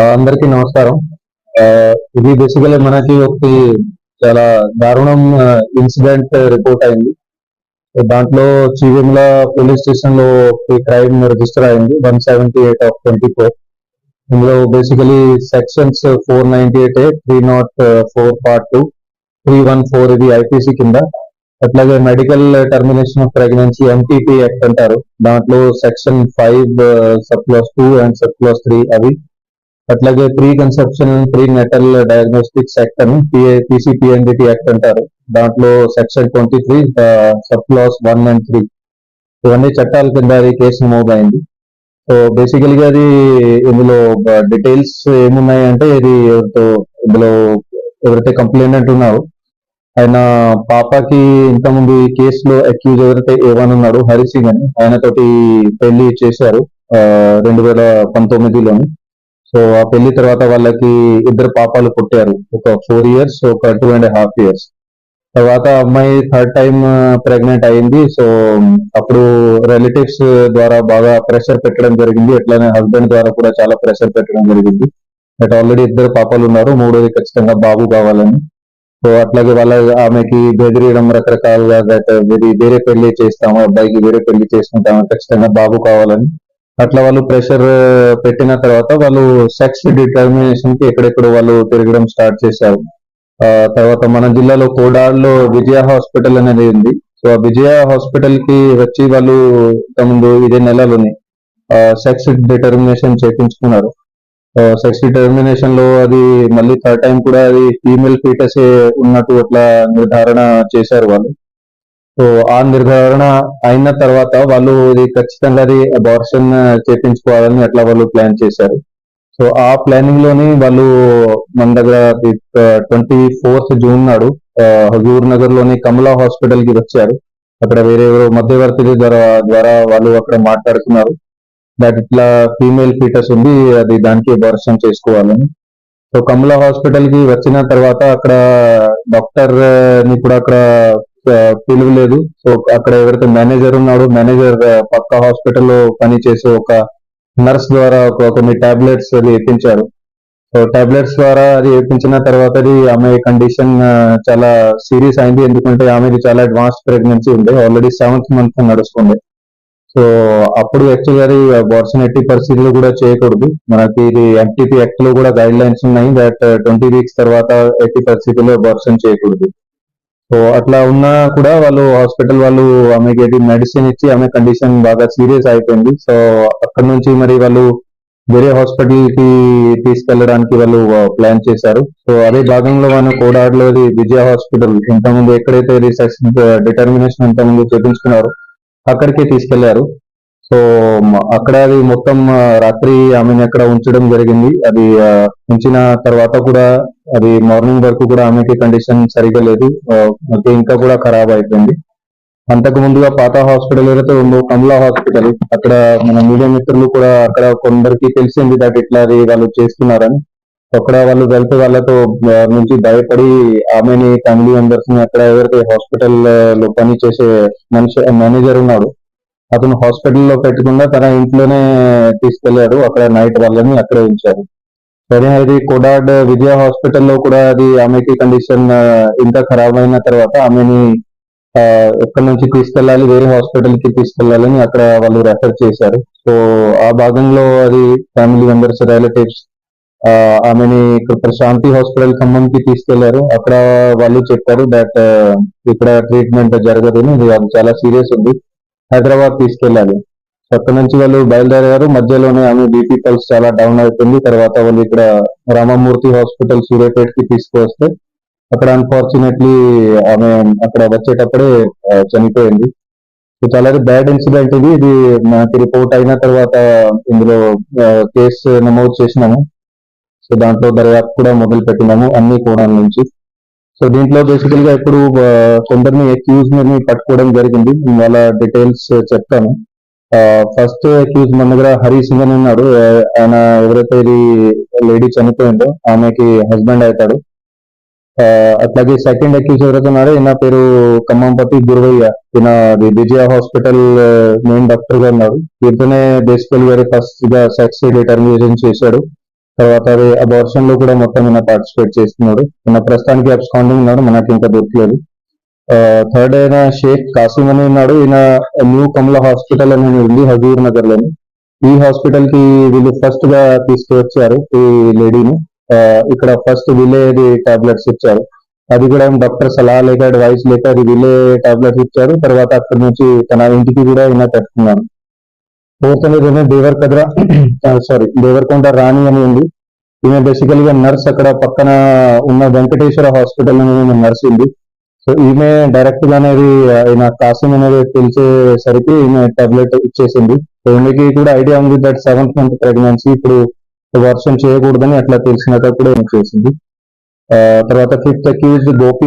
అందరికీ నమస్కారం. ఇది బేసికలీ మనకి ఒకటి చాలా దారుణం ఇన్సిడెంట్ రిపోర్ట్ అయింది. దాంట్లో చీవెంల పోలీస్ స్టేషన్లో క్రైమ్ రిజిస్టర్ అయింది one seventy eight of twenty four ఇందులో basically sections four ninety eight three not four part two three one four ఇది ఐపీసీ కింద. అట్లాగే medical termination of pregnancy MTP act అంటారు. దాంట్లో section five sub clause two and sub clause three అవి అట్లాగే pre conception pre natal diagnostics act అని PCPNDT act అంటారు. దాంట్లో section twenty three sub clause one and three. ఇవన్నీ చట్టాల కింద అది కేసు నమోదైంది. సో బేసికల్గా అది ఇందులో డీటెయిల్స్ ఏమున్నాయి అంటే ఇది ఎవరితో ఇందులో ఎవరైతే కంప్లైంట్ అంటున్నారు ఆయన పాపకి ఇంతకుముందు ఈ కేసులో అక్యూజ్ ఎవరైతే ఏవన్ ఉన్నాడు హరి సింగ్ అని ఆయనతోటి పెళ్ళి చేశారు రెండు వేల పంతొమ్మిదిలోని. సో ఆ పెళ్ళి తర్వాత వాళ్ళకి ఇద్దరు పాపాలు పుట్టారు. ఒక ఫోర్ ఇయర్స్ ఒక టూ అండ్ హాఫ్ ఇయర్స్ తర్వాత అమ్మాయి థర్డ్ టైం ప్రెగ్నెంట్ అయింది. సో అప్పుడు రిలేటివ్స్ ద్వారా బాగా ప్రెషర్ పెట్టడం జరిగింది. అట్లానే హస్బెండ్ ద్వారా కూడా చాలా ప్రెషర్ పెట్టడం జరిగింది. బట్ ఆల్రెడీ ఇద్దరు పాపాలు ఉన్నారు. మూడోది ఖచ్చితంగా బాబు కావాలని. సో అట్లాగే వాళ్ళ ఆమెకి బెదిరియడం రకరకాలుగా వేరే పెళ్ళి చేస్తాము. అబ్బాయికి వేరే పెళ్ళి చేసుకుంటాము. ఖచ్చితంగా బాబు కావాలని. అట్లా వాళ్ళు ప్రెషర్ పెట్టిన తర్వాత వాళ్ళు సెక్స్ డిటర్మినేషన్కి ఎక్కడెక్కడ వాళ్ళు తిరగడం స్టార్ట్ చేశారు. ఆ తర్వాత మన జిల్లాలో కోడాల్లో విజయ హాస్పిటల్ అనేది ఉంది. సో ఆ విజయ హాస్పిటల్కి వచ్చి వాళ్ళు ముందు ఇదే నెలలోని సెక్స్ డిటర్మినేషన్ చేపించుకున్నారు. సెక్స్ డిటర్మినేషన్లో అది మళ్ళీ థర్డ్ టైం కూడా అది ఫీమేల్ ఫీటస్ ఉన్నట్టు అట్లా నిర్ధారణ చేశారు వాళ్ళు. సో ఆ నిర్ధారణ అయిన తర్వాత వాళ్ళు ఇది ఖచ్చితంగా అది అబార్షన్ చేపించుకోవాలని అట్లా వాళ్ళు ప్లాన్ చేశారు. సో ఆ ప్లానింగ్లోని వాళ్ళు మన దగ్గర ట్వంటీ ఫోర్త్ జూన్ నాడు హజూర్ నగర్లోని కమలా హాస్పిటల్కి వచ్చారు. అక్కడ వేరే ఎవరో మధ్యవర్తుల ద్వారా ద్వారా వాళ్ళు అక్కడ మాట్లాడుతున్నారు. దాట్ ఇట్లా ఫీమేల్ ఫీటస్ ఉంది అది దానికి అబార్షన్ చేసుకోవాలని. సో కమలా హాస్పిటల్కి వచ్చిన తర్వాత అక్కడ డాక్టర్ని కూడా అక్కడ పిలువలేదు సో అక్కడ ఎవరైతే మేనేజర్ ఉన్నాడో మేనేజర్ పక్క హాస్పిటల్లో పనిచేసే ఒక నర్స్ ద్వారా ఒక కొన్ని టాబ్లెట్స్ అది ఇప్పించారు సో టాబ్లెట్స్ ద్వారా అది వేయించిన తర్వాత అది ఆమె కండిషన్ చాలా సీరియస్ అయింది. ఎందుకంటే ఆమెది చాలా అడ్వాన్స్ ప్రెగ్నెన్సీ ఉంది. ఆల్రెడీ సెవెంత్ మంత్ నడుస్తుంది. సో అప్పుడు యాక్చువల్గా అది అబార్షన్ ఎట్టి పరిస్థితుల్లో కూడా చేయకూడదు. మనకి ఇది ఎంటీపీ యాక్ట్లో కూడా గైడ్ లైన్స్ ఉన్నాయి దట్ ట్వంటీ వీక్స్ తర్వాత ఎట్టి పరిస్థితుల్లో అబార్షన్ చేయకూడదు. సో అట్లా ఉన్నా కూడా వాళ్ళు హాస్పిటల్ వాళ్ళు ఆమెకి మెడిసిన్ ఇచ్చి ఆమె కండిషన్ బాగా సీరియస్ అయిపోయింది. సో అక్కడ నుంచి మరి వాళ్ళు వేరే హాస్పిటల్కి తీసుకెళ్ళడానికి వాళ్ళు ప్లాన్ చేశారు. సో అదే భాగంలో మనం కోడాడలోది విజయ హాస్పిటల్ ఇంతకుముందు ఎక్కడైతే రీసెర్చ్ డిటర్మినేషన్ ఇంతకుముందు చేపించుకున్నారో అక్కడికి తీసుకెళ్ళారు. సో అక్కడ అది మొత్తం రాత్రి ఆమెను అక్కడ ఉంచడం జరిగింది. అది ఉంచిన తర్వాత కూడా అది మార్నింగ్ వరకు కూడా ఆమెకి కండిషన్ సరిగా లేదు. ఇంకా కూడా ఖరాబ్ అయిపోయింది. అంతకు ముందుగా పాత హాస్పిటల్ ఏదైతే ఉందో కమలా హాస్పిటల్ అక్కడ మన మీడియా మిత్రులు కూడా అక్కడ కొందరికి తెలిసింది దట్ ఇట్లా అది వాళ్ళు చేస్తున్నారని. అక్కడ వాళ్ళు వెళ్తే వాళ్ళతో నుంచి భయపడి ఆమెని ఫ్యామిలీ మెంబర్స్ని అక్కడ ఎవరైతే హాస్పిటల్లో పని చేసే మనిషి మేనేజర్ ఉన్నాడు అతను హాస్పిటల్లో పెట్టకుండా తన ఇంట్లోనే తీసుకెళ్ళాడు అక్కడ నైట్ వాళ్ళని అక్కడే ఉంచారు. సరే అది కొడాడ్ విజయ హాస్పిటల్లో కూడా అది ఆమెకి కండిషన్ ఇంకా ఖరాబ్ అయిన తర్వాత ఆమెని ఎక్కడి నుంచి తీసుకెళ్ళాలి వేరే హాస్పిటల్కి తీసుకెళ్ళాలని అక్కడ వాళ్ళు రెఫర్ చేశారు. సో ఆ భాగంలో అది ఫ్యామిలీ మెంబర్స్ రిలేటివ్స్ ఆమెని ఇక్కడ ప్రశాంతి హాస్పిటల్ ఖమ్మంకి తీసుకెళ్ళారు. అక్కడ వాళ్ళు చెప్పారు దట్ ఇక్కడ ట్రీట్మెంట్ జరగదు ఇది అది చాలా సీరియస్ ఉంది. హైదరాబాద్ తీసుకెళ్ళాలి. సో అక్కడ నుంచి వాళ్ళు బయలుదేరారు మధ్యలోనే ఆమె బీపీ పల్స్ చాలా డౌన్ అవుతుంది తర్వాత వాళ్ళు ఇక్కడ రామమూర్తి హాస్పిటల్ సూర్యాపేట కి తీసుకువస్తే అక్కడ అన్ఫార్చునేట్లీ ఆమె అక్కడ వచ్చేటప్పుడే చనిపోయింది. సో చాలా బ్యాడ్ ఇన్సిడెంట్ ఇది. ఇది మనకి రిపోర్ట్ అయిన తర్వాత ఇందులో కేసు నమోదు చేసినాము. సో దాంట్లో దర్యాప్తు కూడా మొదలు పెట్టినాము అన్ని కోణాల నుంచి. సో దీంట్లో బేసికల్గా ఇప్పుడు కొందరిని అక్యూజ్ని పట్టుకోవడం జరిగింది. వాళ్ళ డీటెయిల్స్ చెప్తాను. ఫస్ట్ అక్యూజ్ మన దగ్గర హరి సింగ్ అని ఉన్నాడు. ఆయన ఎవరైతే ఇది లేడీ చనిపోయిందో ఆమెకి హస్బెండ్ అవుతాడు. అట్లాగే సెకండ్ అక్యూజ్ ఎవరైతే ఉన్నారో ఈయన పేరు ఖమ్మంపతి గురువయ్య. ఈయన విజయ హాస్పిటల్ మెయిన్ డాక్టర్గా ఉన్నారు వీరితోనే బేసికల్ గారి ఫస్ట్గా సెక్స్ డిటర్మినేషన్ చేశాడు. తర్వాత అది అబార్షన్లో కూడా మొత్తం ఈయన పార్టిసిపేట్ చేస్తున్నాడు. ఈయన ప్రస్తుతానికి అబ్స్కాండింగ్ ఉన్నాడు మనకి ఇంకా దొరకలేదు. థర్డ్ అయిన షేక్ కాసిం అని ఉన్నాడు. ఈయన న్యూ కమల హాస్పిటల్ అని ఉంది హజూర్ నగర్లోని ఈ హాస్పిటల్కి వీళ్ళు ఫస్ట్గా తీసుకువచ్చారు ఈ లేడీని. ఇక్కడ ఫస్ట్ వీళ్ళే టాబ్లెట్స్ ఇచ్చారు. అది కూడా డాక్టర్ సలహా లేక అడ్వైస్ లేక అది వీళ్ళే టాబ్లెట్స్ ఇచ్చారు. తర్వాత అక్కడి నుంచి తన ఇంటికి కూడా ఈయన కట్టుకున్నాను ఫోర్త్ అనేది దేవర్ సారీ దేవరకొండ రాణి అని ఉంది. ఈమె బేసికల్గా నర్స్ అక్కడ పక్కన ఉన్న వెంకటేశ్వర హాస్పిటల్ అని నర్స్ ఉంది. సో ఈమె డైరెక్ట్గా అనేది ఆయన కాసిం అనేది తెలిసేసరికి ఈమె టాబ్లెట్ ఇచ్చేసింది. సో ఈమెకి కూడా ఐడియా ఉంది దట్ సెవెంత్ మంత్ ప్రెగ్నెన్సీ ఇప్పుడు వర్షం చేయకూడదని అట్లా తెలిసినప్పుడు ఈమె చేసింది. ఆ, తర్వాత ఫిఫ్త్ అక్యూజ్ గోపి